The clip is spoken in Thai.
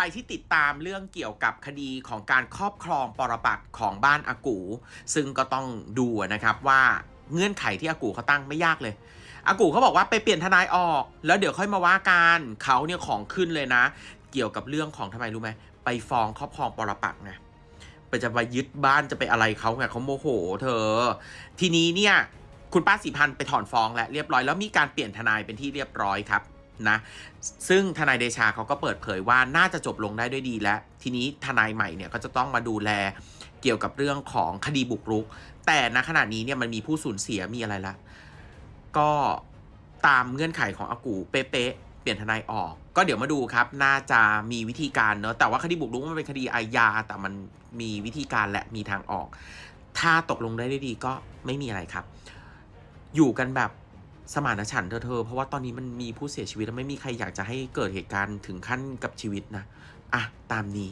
รที่ติดตามเรื่องเกี่ยวกับคดีของการครอบครองปรปักของบ้านอากู ซึ่งก็ต้องดูนะครับว่าเงื่อนไขที่อากูเขาตั้งไม่ยากเลยอากูเขาบอกว่าไปเปลี่ยนทนายออก แล้วเดี๋ยวค่อยมาว่ากันเขาเนี่ยของขึ้นเลยนะ เกี่ยวกับเรื่องของทำไมรู้ไหมไปฟ้องครอบครองปรปักไงไปจะไปยึดบ้านจะไปอะไรเขาไงเขาโมโห เธอ ทีนี้เนี่ยคุณป้าสีพันไปถอนฟ้องแล้วเรียบร้อยแล้วมีการเปลี่ยนทนายเป็นที่เรียบร้อยครับ นะซึ่งทนายเดชาเขาก็เปิดเผยว่าน่าจะจบลงได้ด้วยดีแล้ว ทีนี้ทนายใหม่เนี่ยก็จะต้องมาดูแลเกี่ยวกับเรื่องของคดีบุกรุก แต่ณขณะนี้เนี่ยมันมีผู้สูญเสียมีอะไรละก็ตามเงื่อนไขของอากูเป๊ะเปลี่ยนทนายออก ก็เดี๋ยวมาดูครับ น่าจะมีวิธีการเนอะแต่ว่าคดีบุกรุกมันเป็นคดีอาญาแต่มันมีวิธีการและมีทางออก ถ้าตกลงได้ด้วยดีก็ไม่มีอะไรครับ อยู่กันแบบ สมานฉันเธอเธอเพราะว่าตอนนี้มันมีผู้เสียชีวิตแล้วไม่มีใครอยากจะให้เกิดเหตุการณ์ถึงขั้นกับชีวิตนะ อะ ตามนี้